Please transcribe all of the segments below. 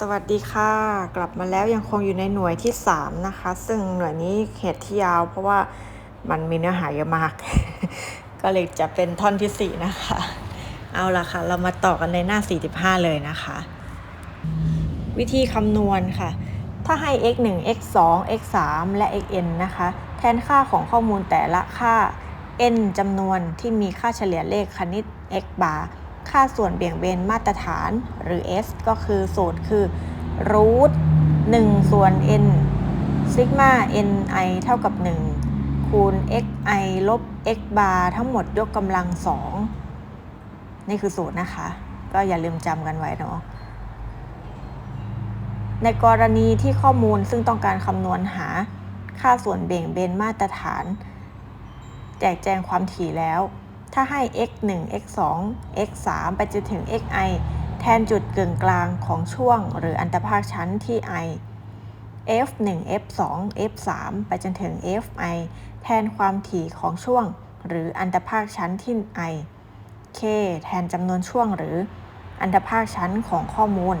สวัสดีค่ะ กลับมาแล้วยังคงอยู่ในหน่วยที่ 3 นะคะ ซึ่งหน่วยนี้เหตุที่ยาว เพราะว่ามันมีเนื้อหาเยอะมาก ก็เลยจะเป็นท่อนที่ 4 นะคะ เอาละค่ะ เรามาต่อกันในหน้า 45 เลยนะคะ วิธีคำนวณค่ะ ถ้าให้ x 1 x 2 x 3และ x n นะคะ แทนค่าของข้อมูลแต่ละค่า n จำนวนที่มีค่าเฉลี่ยเลขคณิต x bar ค่าส่วนเบี่ยงเบนมาตรฐานหรือ s ก็คือสูตรคือ root 1 ส่วน n ซิกมา ni เท่ากับ 1 คูณ xi ลบ x bar ทั้งหมดยกกำลัง 2 นี่คือสูตรนะคะ ก็อย่าลืมจำกันไว้เนาะในกรณีที่ข้อมูลซึ่งต้องการคำนวณหาค่าส่วนเบี่ยงเบนมาตรฐาน แจกแจงความถี่แล้ว ถ้าให้ x 1 x 2 x 3ไปจนถึง xi แทนจุดกึ่งกลางของช่วงหรืออันตภาคชั้นที่ i f 1 f 2 f 3ไปจนถึง fi แทนความถี่ของช่วง หรืออันตภาคชั้นที่ i k แทนจำนวนช่วงหรือ อันตภาคชั้นของข้อมูล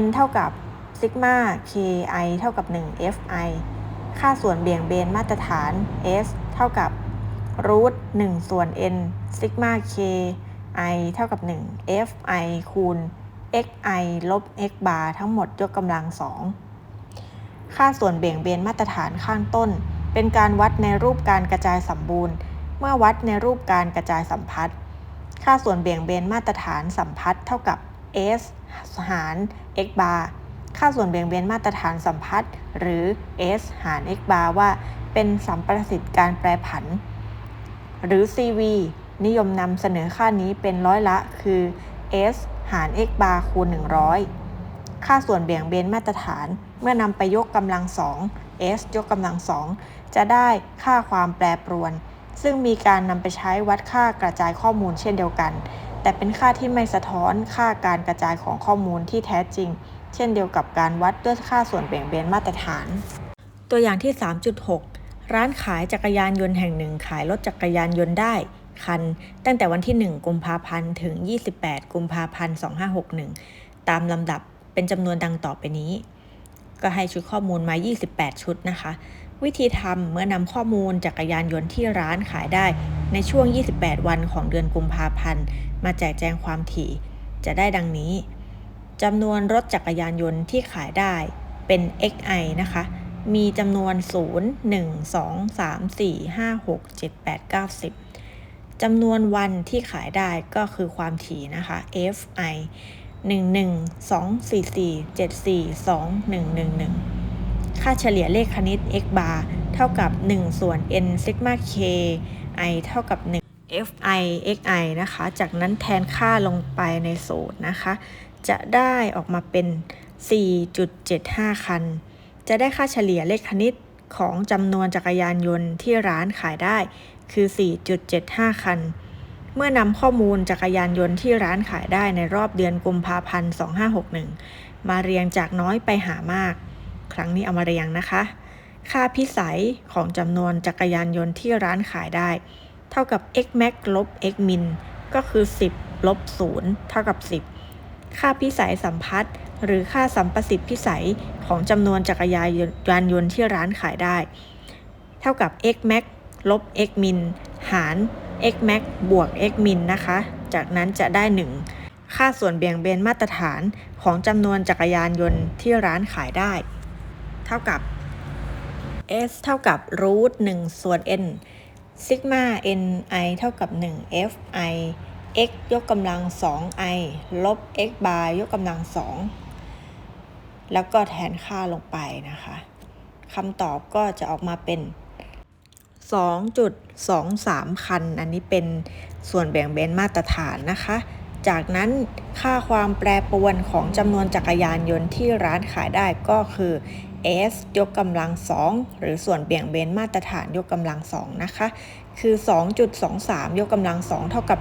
n เท่ากับซิกมา ki เท่ากับ 1 fi ค่าส่วนเบี่ยงเบนมาตรฐาน s เท่ากับ รูท1ส่วน n ซิกมา k i เท่ากับ 1 fi คูณ xi ลบ x bar ทั้งหมดยกกำลัง2ค่าส่วนเบี่ยงเบนมาตรฐานข้างต้น เป็นการวัดในรูปการกระจายสมบูรณ์ เมื่อวัดในรูปการกระจายสัมพัทธ์ค่าส่วนเบี่ยงเบนมาตรฐานสัมพัทธ์เท่ากับ s หาร x bar ค่าส่วนเบี่ยงเบนมาตรฐานสัมพัทธ์หรือ s หาร x bar ว่า เป็นสัมประสิทธิ์การแปรผัน หรือ CV นิยมนำเสนอค่านี้เป็นร้อยละ คือ s หาร x bar คูณ 100 ค่าส่วนเบี่ยงเบนมาตรฐาน เมื่อนำไปยกกำลัง2 s ยกกำลัง2จะได้ค่าความแปรปรวน ซึ่งมีการนำไปใช้วัดค่ากระจายข้อมูลเช่นเดียวกัน แต่เป็นค่าที่ไม่สะท้อนค่าการกระจายของข้อมูลที่แท้จริง เช่นเดียวกับการวัดด้วยค่าส่วนเบี่ยงเบนมาตรฐาน ตัวอย่างที่ 3.6 ร้านขายจักรยานยนต์แห่งหนึ่งขายรถจักรยานยนต์ได้คัน ตั้งแต่วันที่ 1 กุมภาพันธ์ ถึง 28 กุมภาพันธ์ 2561 ตามลำดับเป็นจำนวนดังต่อไปนี้ ก็ให้ชุดข้อมูลมา 28 ชุดนะคะ วิธีทำเมื่อนำข้อมูลจักรยานยนต์ที่ร้านขายได้ ในช่วง 28 วันของเดือนกุมภาพันธ์ มาแจกแจงความถี่ จะได้ดังนี้จำนวนรถจักรยานยนต์ที่ขายได้เป็น xi นะคะ มีจำนวน 0 1 2 3 4 5 6 7 8 9 10จำนวนวันที่ขายได้ก็คือความถี่นะคะ fi 1 1 2 4 4 7 4 2 1 1 1 ค่าเฉลี่ยเลขคณิต x bar เท่ากับ 1 ส่วน n sigma k i เท่ากับ 1 fi xi นะคะ จากนั้นแทนค่าลงไปในสูตรนะคะ จะได้ออกมาเป็น 4.75 คัน จะได้ค่าเฉลี่ยเลขคณิตของจำนวนจักรยานยนต์ที่ร้านขายได้ คือ 4.75 คัน เมื่อนำข้อมูลจักรยานยนต์ที่ร้านขายได้ในรอบเดือนกุมภาพันธ์ 2561 มาเรียงจากน้อยไปหามาก ครั้งนี้เอามาเรียงนะคะ ค่าพิสัยของจำนวนจักรยานยนต์ที่ร้านขายได้ เท่ากับ x max ลบ x min ก็คือ 10 ลบ 0 เท่ากับ 10 ค่าพิสัยสัมพัทธ์ หรือค่าสัมประสิทธิ์พิสัยของจำนวนจักรยานยนต์ที่ร้านขายได้ เท่ากับ x max ลบ x min หาร x max บวก x min นะคะ จากนั้นจะได้ 1 ค่าส่วนเบี่ยงเบนมาตรฐานของจำนวนจักรยานยนต์ที่ร้านขายได้ เท่ากับ s เท่ากับ root 1ส่วน n ซิกมา ni เท่ากับ 1 fi x ยกกำลัง 2i ลบ x bar ยกกำลัง 2 แล้วก็แทนค่าลงไปนะคะคำตอบก็จะออกมาเป็น 2.23 คัน อันนี้เป็นส่วนแบ่งเบนมาตรฐานนะคะ จากนั้นค่าความแปรปรวนของจำนวนจักรยานยนต์ที่ร้านขายได้ก็คือ s ยกกำลัง 2 หรือส่วนเบี่ยงเบนมาตรฐานยกกำลัง 2 นะคะ คือ 2.23 ยกกำลัง 2 เท่ากับ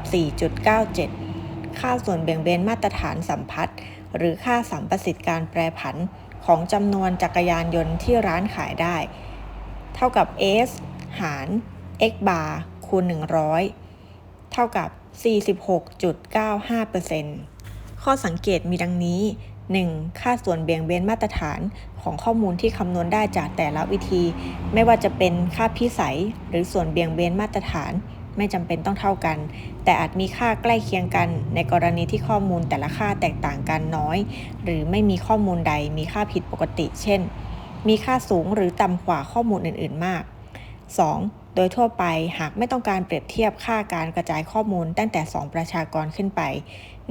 4.97 ค่าส่วนเบี่ยงเบนมาตรฐานสัมพัทธ์ หรือค่าสัมประสิทธิ์การแปรผันของจำนวนจักรยานยนต์ที่ร้านขายได้ เท่ากับ s หาร x bar คูณ 100 เท่ากับ 46.95%ข้อสังเกตมีดังนี้ 1. ค่าส่วนเบี่ยงเบนมาตรฐานของข้อมูลที่คำนวณได้จากแต่ละวิธี ไม่ว่าจะเป็นค่าพิสัยหรือส่วนเบี่ยงเบนมาตรฐาน ไม่จำเป็นต้องเท่ากัน แต่อาจมีค่าใกล้เคียงกัน ในกรณีที่ข้อมูลแต่ละค่าแตกต่างกันน้อย หรือไม่มีข้อมูลใดมีค่าผิดปกติ เช่น มีค่าสูงหรือต่ำกว่าข้อมูลอื่น ๆ มาก 2. โดยทั่วไปหากไม่ต้องการเปรียบเทียบค่าการกระจายข้อมูลตั้งแต่ 2 ประชากรขึ้นไป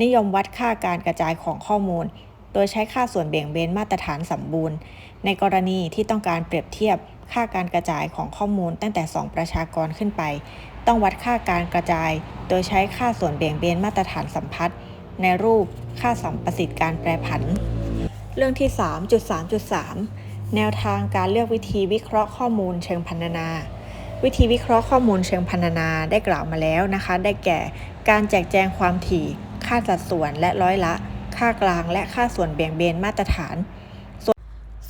นิยมวัดค่าการกระจายของข้อมูล โดยใช้ค่าส่วนเบี่ยงเบนมาตรฐานสมบูรณ์ ในกรณีที่ต้องการเปรียบเทียบค่าการกระจายของข้อมูลตั้งแต่ 2 ประชากรขึ้นไป ต้องวัดค่าการกระจาย โดยใช้ค่าส่วนเบี่ยงเบนมาตรฐานสัมพัทธ์ในรูปค่าสัมประสิทธิ์การแปรผัน เรื่องที่ 3.3.3 แนวทางการเลือกวิธีวิเคราะห์ข้อมูลเชิงพรรณนา วิธีวิเคราะห์ข้อมูลเชิงพรรณนาได้กล่าวมาแล้วนะคะ ได้แก่การแจกแจงความถี่ ค่าสัดส่วนและร้อยละ ค่ากลางและค่าส่วนเบี่ยงเบนมาตรฐาน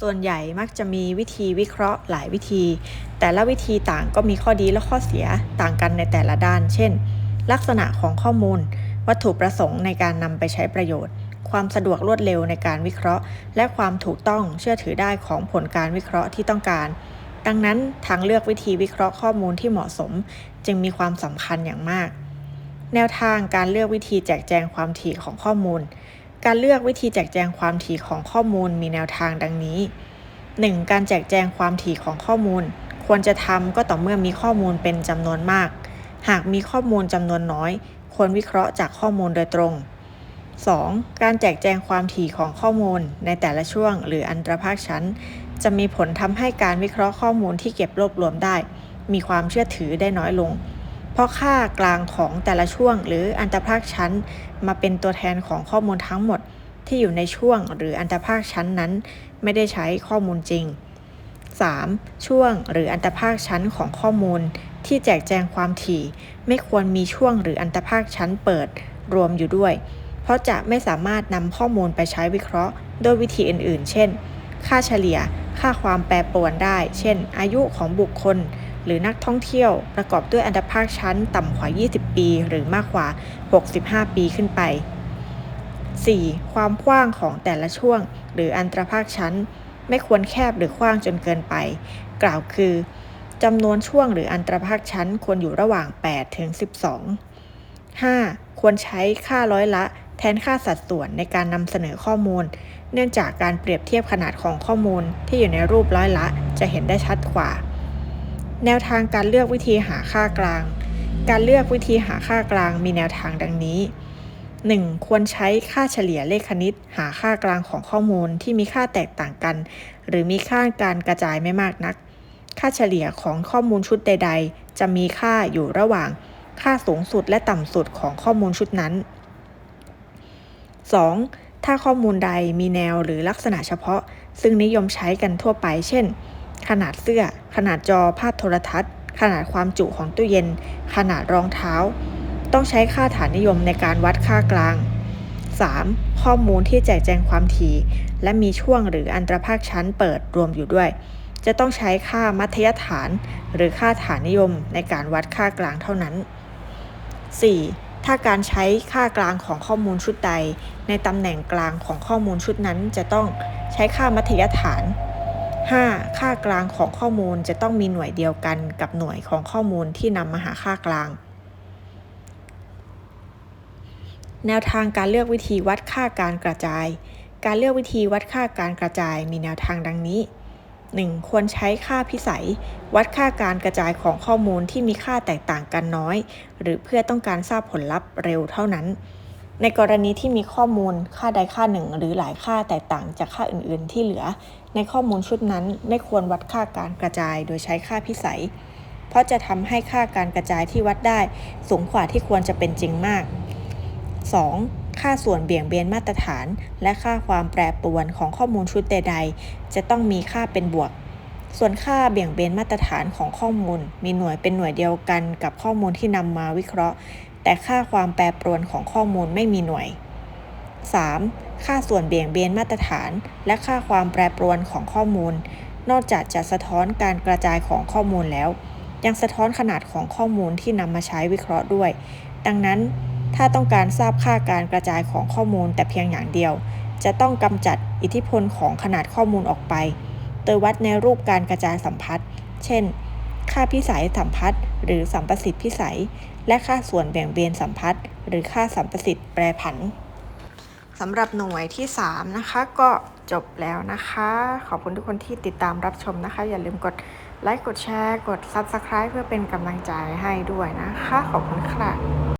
ส่วนใหญ่มักจะมีวิธีวิเคราะห์หลายวิธี แต่ละวิธีต่างก็มีข้อดีและข้อเสียต่างกันในแต่ละด้าน เช่น ลักษณะของข้อมูล วัตถุประสงค์ในการนำไปใช้ประโยชน์ ความสะดวกรวดเร็วในการวิเคราะห์ และความถูกต้องเชื่อถือได้ของผลการวิเคราะห์ที่ต้องการ ดังนั้นทางเลือกวิธีวิเคราะห์ข้อมูลที่เหมาะสม จึงมีความสำคัญอย่างมาก แนวทางการเลือกวิธีแจกแจงความถี่ของข้อมูล การเลือกวิธีแจกแจงความถี่ของข้อมูลมีแนวทางดังนี้ 1. การแจกแจงความถี่ของข้อมูล ควรจะทำก็ต่อเมื่อมีข้อมูลเป็นจำนวนมาก หากมีข้อมูลจำนวนน้อย ควรวิเคราะห์จากข้อมูลโดยตรง 2. การแจกแจงความถี่ของข้อมูลในแต่ละช่วง หรืออันตรภาคชั้น จะมีผลทำให้การวิเคราะห์ข้อมูลที่เก็บรวบรวมได้ มีความเชื่อถือได้น้อยลง เพราะค่ากลางของแต่ละช่วง หรืออันตรภาคชั้น มาเป็นตัวแทนของข้อมูลทั้งหมดที่อยู่ในช่วงหรืออันตรภาคชั้นนั้น ไม่ได้ใช้ข้อมูลจริง 3. ช่วงหรืออันตรภาคชั้นของข้อมูล ที่แจกแจงความถี่ ไม่ควรมีช่วงหรืออันตรภาคชั้นเปิดรวมอยู่ด้วย เพราะจะไม่สามารถนำข้อมูลไปใช้วิเคราะห์โดยวิธีอื่น ๆ เช่น ค่าเฉลี่ย ค่าความแปรปรวนได้ เช่น อายุของบุคคล หรือนักท่องเที่ยวประกอบด้วยอันตรภาคชั้นต่ำกว่า 20 ปี หรือมากกว่า 65 ปีขึ้นไป 4. ความกว้างของแต่ละช่วง หรืออันตรภาคชั้น ไม่ควรแคบหรือกว้างจนเกินไป กล่าวคือจำนวนช่วงหรืออันตรภาคชั้นควรอยู่ระหว่าง 8 ถึง 12 5. ควรใช้ค่าร้อยละแทนค่าสัดส่วนในการนำเสนอข้อมูล เนื่องจากการเปรียบเทียบขนาดของข้อมูลที่อยู่ในรูปร้อยละจะเห็นได้ชัดกว่า แนวทางการเลือกวิธีหาค่ากลาง การเลือกวิธีหาค่ากลางมีแนวทางดังนี้ 1. ควรใช้ค่าเฉลี่ยเลขคณิต หาค่ากลางของข้อมูลที่มีค่าแตกต่างกัน หรือมีค่าการกระจายไม่มากนัก ค่าเฉลี่ยของข้อมูลชุดใด ๆ จะมีค่าอยู่ระหว่าง ค่าสูงสุดและต่ำสุดของข้อมูลชุดนั้น 2. ถ้าข้อมูลใดมีแนวหรือลักษณะเฉพาะ ซึ่งนิยมใช้กันทั่วไป เช่น ขนาดเสื้อ ขนาดจอภาพโทรทัศน์ ขนาดความจุของตู้เย็น ขนาดรองเท้า ต้องใช้ค่าฐานนิยมในการวัดค่ากลาง 3. ข้อมูลที่แจกแจงความถี่ และมีช่วงหรืออันตรภาคชั้นเปิดรวมอยู่ด้วย จะต้องใช้ค่ามัธยฐาน หรือค่าฐานนิยมในการวัดค่ากลางเท่านั้น 4. ถ้าการใช้ค่ากลางของข้อมูลชุดใด ในตำแหน่งกลางของข้อมูลชุดนั้นจะต้องใช้ค่ามัธยฐาน 5. ค่ากลางของข้อมูลจะต้องมีหน่วยเดียวกันกับหน่วยของข้อมูลที่นำมาหาค่ากลาง แนวทางการเลือกวิธีวัดค่าการกระจาย การเลือกวิธีวัดค่าการกระจายมีแนวทางดังนี้ 1. ควรใช้ค่าพิสัย วัดค่าการกระจายของข้อมูลที่มีค่าแตกต่างกันน้อย หรือเพื่อต้องการทราบผลลัพธ์เร็วเท่านั้น ในกรณีที่มีข้อมูลค่าใดค่าหนึ่ง หรือหลายค่าแตกต่างจากค่าอื่น ๆ ที่เหลือ ในข้อมูลชุดนั้นไม่ควรวัดค่าการกระจายโดยใช้ค่าพิสัย เพราะจะทำให้ค่าการกระจายที่วัดได้ สูงกว่าที่ควรจะเป็นจริงมาก 2. ค่าส่วนเบี่ยงเบนมาตรฐาน และค่าความแปรปรวนของข้อมูลชุดใด ๆ จะต้องมีค่าเป็นบวก ส่วนค่าเบี่ยงเบนมาตรฐานของข้อมูล มีหน่วยเป็นหน่วยเดียวกันกับข้อมูลที่นำมาวิเคราะห์ แต่ค่าความแปรปรวนของข้อมูลไม่มีหน่วย 3. ค่าส่วนเบี่ยงเบนมาตรฐาน และค่าความแปรปรวนของข้อมูล นอกจากจะสะท้อนการกระจายของข้อมูลแล้ว ยังสะท้อนขนาดของข้อมูลที่นำมาใช้วิเคราะห์ด้วย ดังนั้น ถ้าต้องการทราบค่าการกระจายของข้อมูลแต่เพียงอย่างเดียว จะต้องกำจัดอิทธิพลของขนาดข้อมูลออกไป โดยวัดในรูปการกระจายสัมพัทธ์ เช่น ค่าพิสัยสัมพัทธ์หรือสัมประสิทธิพิสัย และค่าส่วนแบ่งเบนสัมพัทธ์หรือค่าสัมประสิทธิ์แปรผันสำหรับหน่วยที่ 3 นะคะ ก็จบแล้วนะคะ ขอบคุณทุกคนที่ติดตามรับชมนะคะ อย่าลืมกดไลค์กดแชร์ กด Subscribe เพื่อเป็นกำลังใจให้ด้วยนะคะ ขอบคุณค่ะ